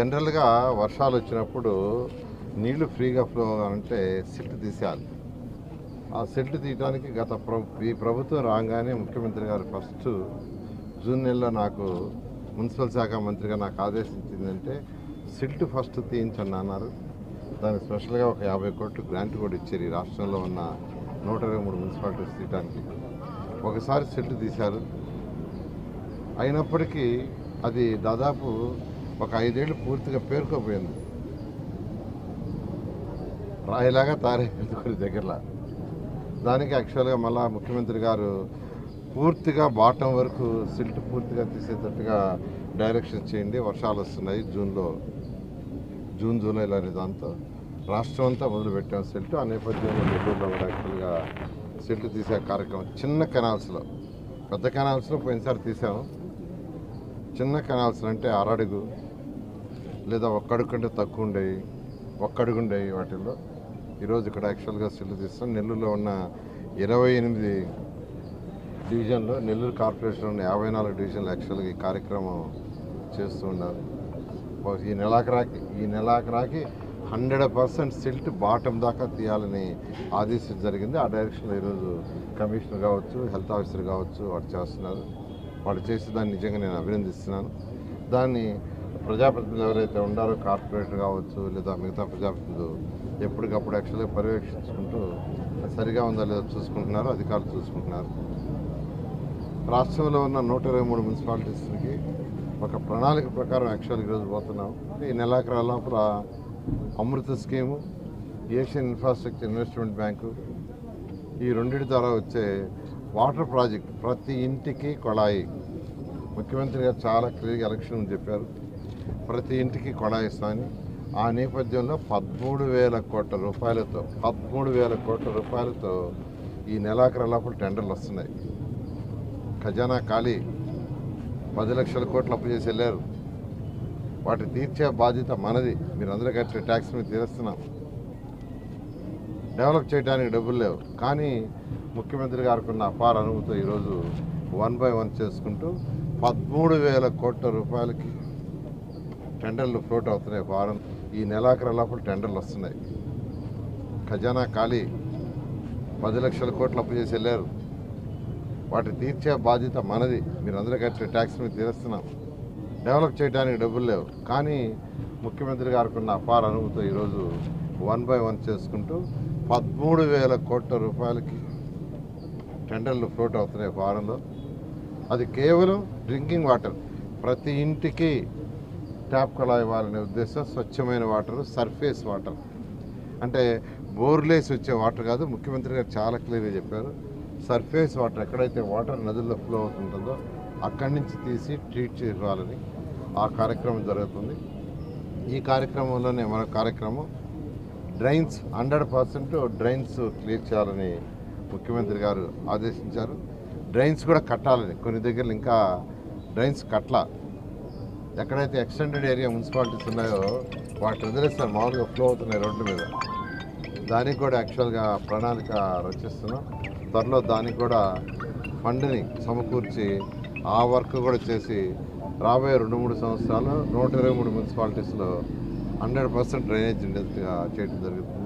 జనరల్గా వర్షాలు వచ్చినప్పుడు నీళ్ళు ఫ్రీగా ఫ్లో అంటే సిల్ట్ తీసేయాలి. ఆ సిల్ట్ తీయడానికి గత ఈ ప్రభుత్వం రాగానే ముఖ్యమంత్రి గారు ఫస్ట్ జూన్ నెలలో నాకు మున్సిపల్ శాఖ మంత్రిగా నాకు ఆదేశించిందంటే సిల్ట్ ఫస్ట్ తీయించండి అన్నారు. దానికి స్పెషల్గా ఒక యాభై కోట్లు గ్రాంట్ కూడా ఇచ్చారు ఈ రాష్ట్రంలో ఉన్న నూట ఇరవై మూడు మున్సిపాలిటీస్ తీయడానికి ఒకసారి సిల్ట్ తీశారు. అయినప్పటికీ అది దాదాపు ఒక ఐదేళ్ళు పూర్తిగా పేరుకోపోయింది. రాయిలాగా తారైపోయింది కొన్ని దగ్గరలో. దానికి యాక్చువల్గా మళ్ళీ ముఖ్యమంత్రి గారు పూర్తిగా బాటం వరకు సిల్ట్ పూర్తిగా తీసేటట్టుగా డైరెక్షన్ చేయండి. వర్షాలు వస్తున్నాయి జూన్లో. జూన్ జూలైలో అనే దాంతో రాష్ట్రం అంతా మొదలుపెట్టాం సిల్ట్. ఆ నేపథ్యంలో నెల్లూరులో కూడా యాక్చువల్గా సిల్ట్ తీసే కార్యక్రమం చిన్న కెనాల్స్లో. పెద్ద కెనాల్స్లో పోయినసారి తీసాము. చిన్న కెనాల్స్ అంటే అరడుగు లేదా ఒక్కడు కంటే తక్కువ ఉండేవి ఒక్కడుగుండేవి వాటిల్లో. ఈరోజు ఇక్కడ యాక్చువల్గా సిల్లు తీస్తాం. నెల్లూరులో ఉన్న ఇరవై ఎనిమిది డివిజన్లో నెల్లూరు కార్పొరేషన్ ఉన్న యాభై నాలుగు డివిజన్లు యాక్చువల్గా ఈ కార్యక్రమం చేస్తూ ఉన్నారు. ఈ నెలాఖరాకి ఈ నెలాఖరాకి హండ్రెడ్ పర్సెంట్ సిల్ట్ బాటం దాకా తీయాలని ఆదేశం జరిగింది. ఆ డైరెక్షన్లో ఈరోజు కమిషనర్ కావచ్చు హెల్త్ ఆఫీసర్ కావచ్చు వాడు చేస్తున్నారు. వాళ్ళు చేసి దాన్ని నిజంగా నేను అభినందిస్తున్నాను. దాన్ని ప్రజాప్రతినిధులు ఎవరైతే ఉండారో కార్పొరేటర్ కావచ్చు లేదా మిగతా ప్రజాప్రతినిధులు ఎప్పటికప్పుడు యాక్చువల్గా పర్యవేక్షించుకుంటూ సరిగా ఉందా లేదో చూసుకుంటున్నారు అధికారులు చూసుకుంటున్నారు. రాష్ట్రంలో ఉన్న నూట ఇరవై మూడు మున్సిపాలిటీస్కి ఒక ప్రణాళిక ప్రకారం యాక్చువల్గా ఈరోజు పోతున్నాం. ఈ నెలాఖరు లోపల Amrut scheme Asian infrastructure investment bank ఈ రెండింటి ద్వారా వచ్చే వాటర్ ప్రాజెక్ట్ ప్రతి ఇంటికి కొళాయి. ముఖ్యమంత్రి గారు చాలా క్లియర్గా ఎలక్షన్ చెప్పారు. ప్రతి ఇంటికి కొనాయిస్తామని ఆ నేపథ్యంలో పదమూడు వేల కోట్ల రూపాయలతో పదమూడు వేల కోట్ల రూపాయలతో ఈ నెలాఖరు లోపల టెండర్లు వస్తున్నాయి. ఖజానా ఖాళీ పది లక్షల కోట్లు అప్పు చేసి వెళ్ళారు. వాటి తీర్చే బాధ్యత మనది. మీరు అందరూ కట్టే ట్యాక్స్ మీద తీరుస్తున్నాం. డెవలప్ చేయడానికి డబ్బులు లేవు. కానీ ముఖ్యమంత్రి గారికి ఉన్న అపార అనుభూతితో ఈరోజు వన్ బై వన్ చేసుకుంటూ పదమూడు వేల కోట్ల రూపాయలకి టెండర్లు ఫ్లోట్ అవుతున్నాయి. వారం ఈ నెలాఖరు లోపల టెండర్లు వస్తున్నాయి. ఖజానా ఖాళీ. పది లక్షల కోట్లు అప్పు చేసి వెళ్ళారు. వాటి తీర్చే బాధ్యత మనది. మీరు అందరూ కట్టే ట్యాక్స్ మీద తీరుస్తున్నాం. డెవలప్ చేయడానికి డబ్బులు లేవు. కానీ ముఖ్యమంత్రి గారికి ఉన్న అపార అనుభూతితో ఈరోజు వన్ బై వన్ చేసుకుంటూ పదమూడు వేల కోట్ల రూపాయలకి టెండర్లు ఫ్లోట్ అవుతున్నాయి వారంలో. అది కేవలం డ్రింకింగ్ వాటర్. ప్రతి ఇంటికి ట్యాప్ కళా ఇవ్వాలనే ఉద్దేశం స్వచ్ఛమైన వాటర్ సర్ఫేస్ వాటర్ అంటే బోర్లేసి వచ్చే వాటర్ కాదు ముఖ్యమంత్రి గారు చాలా క్లియర్గా చెప్పారు. సర్ఫేస్ వాటర్ ఎక్కడైతే వాటర్ నదుల్లో ఫ్లో అవుతుంటుందో అక్కడి నుంచి తీసి ట్రీట్ చేయాలని ఆ కార్యక్రమం జరుగుతుంది. ఈ కార్యక్రమంలోనే మన కార్యక్రమం drains hundred percent drains clear చేయాలని ముఖ్యమంత్రి గారు ఆదేశించారు. డ్రైన్స్ కూడా కట్టాలని కొన్ని దగ్గరలు ఇంకా డ్రైన్స్ కట్ల ఎక్కడైతే ఎక్స్టెండెడ్ ఏరియా మున్సిపాలిటీస్ ఉన్నాయో వాటి వదిలేస్తారు మామూలుగా ఫ్లో అవుతున్నాయి రోడ్డు మీద. దానికి కూడా యాక్చువల్గా ప్రణాళిక రచిస్తున్నాం. త్వరలో దానికి కూడా ఫండ్ని సమకూర్చి ఆ వర్క్ కూడా చేసి రాబోయే రెండు మూడు సంవత్సరాలు నూట ఇరవై మూడు మున్సిపాలిటీస్లో హండ్రెడ్ పర్సెంట్ డ్రైనేజ్ చేయడం జరుగుతుంది.